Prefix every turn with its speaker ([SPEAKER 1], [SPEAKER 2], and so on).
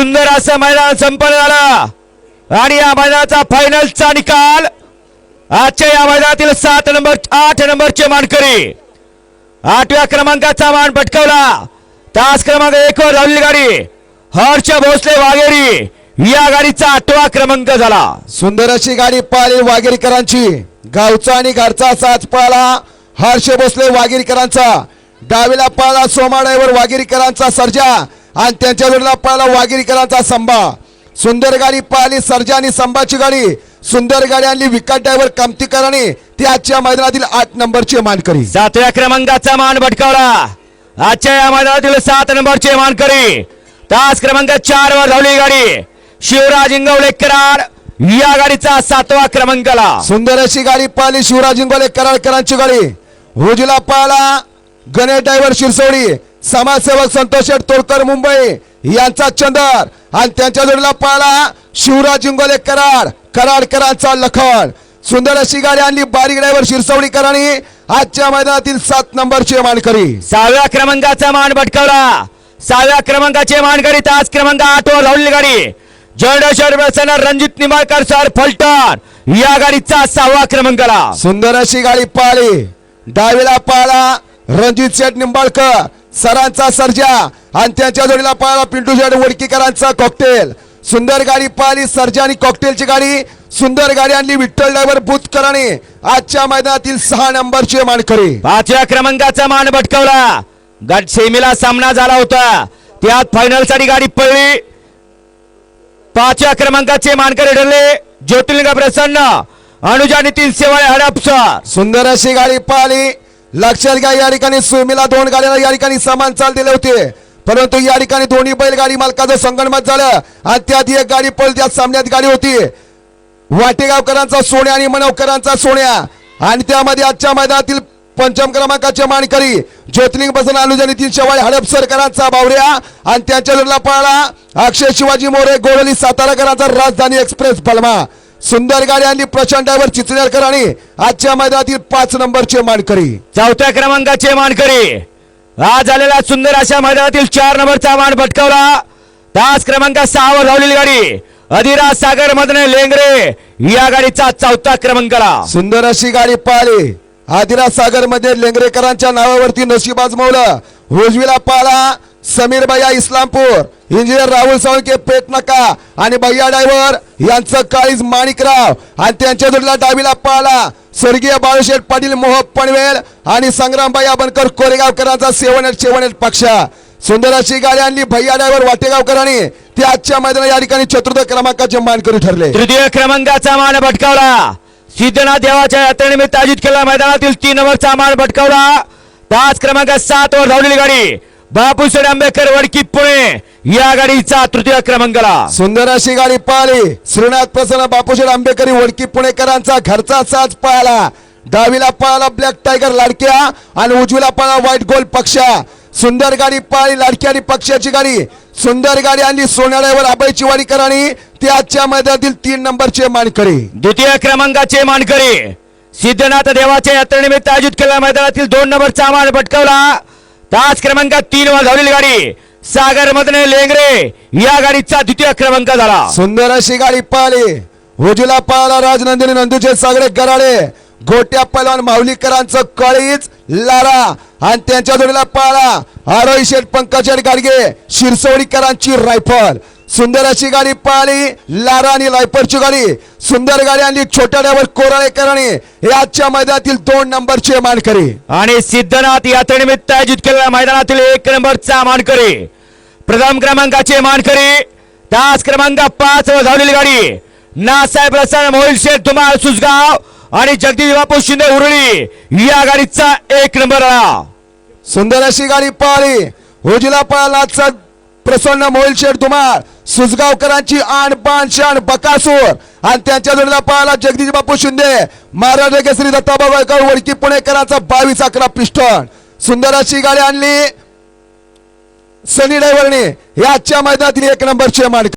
[SPEAKER 1] सुंदर असं मैदान संपन्न झालं. आणि या मैदानाचा फायनलचा निकाल आजच्या या मैदानातील सात नंबर आठ नंबरचे मानकरी आठव्या क्रमांकाचा मान पटकावला. तास क्रमांक एक वर धावलेली गाडी हर्ष भोसले वाघेरी या गाडीचा आठवा क्रमांक झाला.
[SPEAKER 2] सुंदर अशी गाडी पाळली वाघेरीकरांची. गावचा आणि घरचा साच पाला हर्ष भोसले वाघेरीकरांचा. डावीला पाळला सोमा ड्रायव्हर वाघेरीकरांचा सर्जा. आणि त्यांच्या जोडीला पाला वाघेरीकरांचा संभा. सुंदर गाडी पाहिली सर्जा आणि संभाची गाडी. सुंदर गाडी आणली विकट ड्रायव्हर कामतीकरांनी ती आजच्या मैदानातील आठ नंबरची मानकरी.
[SPEAKER 1] सातव्या क्रमांकाचा मान पटकावला आजच्या या मैदानातील सात नंबरचे मानकरी. तास क्रमांक चार वर धावली गाडी. शिवराज इंगवले कराड या गाडीचा सातवा क्रमांकाला.
[SPEAKER 2] सुंदर अशी गाडी पाहिली शिवराज इंगोले कराडकरांची गाडी. उजला पाला गणेश ड्रायव्हर शिरसोडी समाजसेवक संतोष शेठ तोडकर मुंबई. यांचा चंदर आणि त्यांच्या जोडीला पाला शिवराज इंगोले कराड कराडकरांचा लखन. सुंदर अशी गाडी आणली बारीक ड्रायव्हर शिरसवडीकरांनी आजच्या मैदानातील सात नंबरची मानकरी.
[SPEAKER 1] सहाव्या क्रमांकाचा मान पटकावला सहाव्या क्रमांकाचे मानकरी तास क्रमांक आठ वर धावलेली गाडी जळडेश्वर प्रसन्न रणजित निंबाळकर सर फलटण. या गाडीचा सहावा क्रमांकाला.
[SPEAKER 2] सुंदर अशी गाडी पाहिली डावीला पाळा. रणजित शेठ निंबाळकर. सरांचा सर्जा आणि त्यांच्या जोडीला पाळा पिंटू शेठ वडकीकरांचा कॉकटेल सुंदर गाडी पाहिली सर्जा आणि कॉकटेलची गाडी. सुंदर गाडी आणली विठ्ठल ड्रायव्हर बुतकरांनी. आजच्या मैदानातील सहा नंबरची मानकरी.
[SPEAKER 1] पाचव्या क्रमांकाचा मान पटकावला गट सेमीला सामना झाला होता. त्यात फायनलसाठी गाडी पडली पाचव्या क्रमांकाचे मानकरी ठरले. ज्योतिर्लिंग प्रसन्न. अनुजा नितीन सेवाळे हडपसर.
[SPEAKER 2] सुंदर अशी गाडी पाहिली. लक्षात घ्या या ठिकाणी सुमिला दोन गाड्याला या ठिकाणी समान चाल दिले होते. परंतु या ठिकाणी दोन्ही बैलगाडी मालकाचं संगणमत झालं. आणि त्यात एक गाडी पळली त्या सामन्यात गाडी होती. वाटेगावकरांचा सोन्या आणि मनवकरांचा सोन्या. आणि त्यामध्ये आजच्या मैदानातील पंचम क्रमांकाचे मानकरी ज्योतिलिंग बसन अनुजा नितीन शेवाळे हडपसरकरांचा बावऱ्या. आणि त्यांच्या जोडला पाळला अक्षय शिवाजी मोरे गोवली साताराकरांचा राजधानी एक्सप्रेस बलमा सुंदर गाडी आणली प्रशांत ड्रायव्हर आणि आजच्या मैदानातील पाच नंबरचे मानकरी.
[SPEAKER 1] चौथ्या क्रमांकाचे मानकरी. आज झालेला सुंदर अशा मैदानातील चार नंबरचा मान पटकावला. तास क्रमांक सहावर धावलेली गाडी. अधिरा सागर मदने लेंगरे या गाडीचा चौथा क्रमांकाला.
[SPEAKER 2] सुंदर अशी गाडी पाहिली. आदिरा सागरमध्ये लेंगरेकरांच्या नावावरती नशीब आजमावलं. उजवीला पाला समीर भैया इस्लामपूर इंजिनियर राहुल सावंके पेट नका आणि भैया डायव्हर यांचं काळीज माणिकराव आणि त्यांच्या जोडीला डावीला पाला स्वर्गीय बाळूशेठ पाटील मोह पनवेल आणि संग्रामबाई बनकर कोरेगावकरांचा सेवनेट शेवनेट पक्ष. सुंदर अशी गाडी आणली. भैया डायव्हर वाटेगावकरांनी. ते आजच्या मैदानात या ठिकाणी चतुर्थ क्रमांकाचे मानकरी ठरले.
[SPEAKER 1] तृतीय क्रमांकाचा मान भटकावला. सिद्धनाथ देवाच्या यात्रेनिमित्त आयोजित केलेल्या मैदानातील तीन नंबरचा मान भटकावला. तास क्रमांक सात वर धावलेली गाडी. बापूसड आंबेडकर वडकी पुणे या गाडीचा तृतीय क्रमांकाला
[SPEAKER 2] सुंदर अशी गाडी पाहिली. श्रीनाथ प्रसन्न बापूशेठ आंबेकरी वडकी पुणेकरांचा घरचा साज पाहिला डावीला पाहिला ब्लॅक टायगर लाडक्या आणि उजवीला पाहिला व्हाईट गोल्ड पक्षा. सुंदर गाडी पाहिली लाडकी आणि पक्षाची गाडी. सुंदर गाडी आणली सोन्याड्यावर अभय चिवाडीकरांनी ते आजच्या मैदानातील तीन नंबरचे मानकरी.
[SPEAKER 1] द्वितीय क्रमांकाचे मानकरी. सिद्धनाथ देवाच्या यात्रेनिमित्त आयोजित केलेल्या मैदानातील दोन नंबरचा मान पटकावला. तास क्रमांक तीन वर धावलेली गाडी. सागर मधने लेंगरे या गाडीचा द्वितीय क्रमांक झाला.
[SPEAKER 2] सुंदर अशी गाडी पाहिली. उजवीला पाहिला राजनंदिनी नंदूचे सागरे गराडे. गोट्या पलवान माऊलीकरांचं कळीच लारा. आणि त्यांच्या जोडीला पाळा. आरोही शेठ पंकज गाडगे शिरसवडीकरांची रायफल. सुंदर अशी गाडी पाळली लारा आणि रायफलची गाडी. सुंदर गाडी आणली छोट्या डावर कोराळेकरांनी. हे आजच्या मैदानातील दोन नंबरचे मानकरी.
[SPEAKER 1] आणि सिद्धनाथ यात्रेनिमित्त आयोजित केलेल्या मैदानातील एक नंबरचा मानकरी. प्रथम क्रमांकाचे मानकरी. तास क्रमांक पाच वर धावलेली गाडी. नासाहेब रसायन मोहिल शेठ धुमाळ सुसगाव आणि जगदीश बापू शिंदे उरळी. या गाडीचा एक नंबर आला.
[SPEAKER 2] सुंदर अशी गाडी पळाली होजीला पाळला प्रसन्न मोहिल शेठ धुमाळ सुसगावकरांची आण बाण शाण बकासूर. आणि त्यांच्या जोडीला पळाला जगदीश बापू शिंदे. महाराज केसरी दत्ताबाबा वडकी पुणेकरांचा बावीस अकरा पिस्टन. सुंदर अशी गाडी आणली. सनी डायव्हरने याच्या मैदानातील एक नंबरचे मानक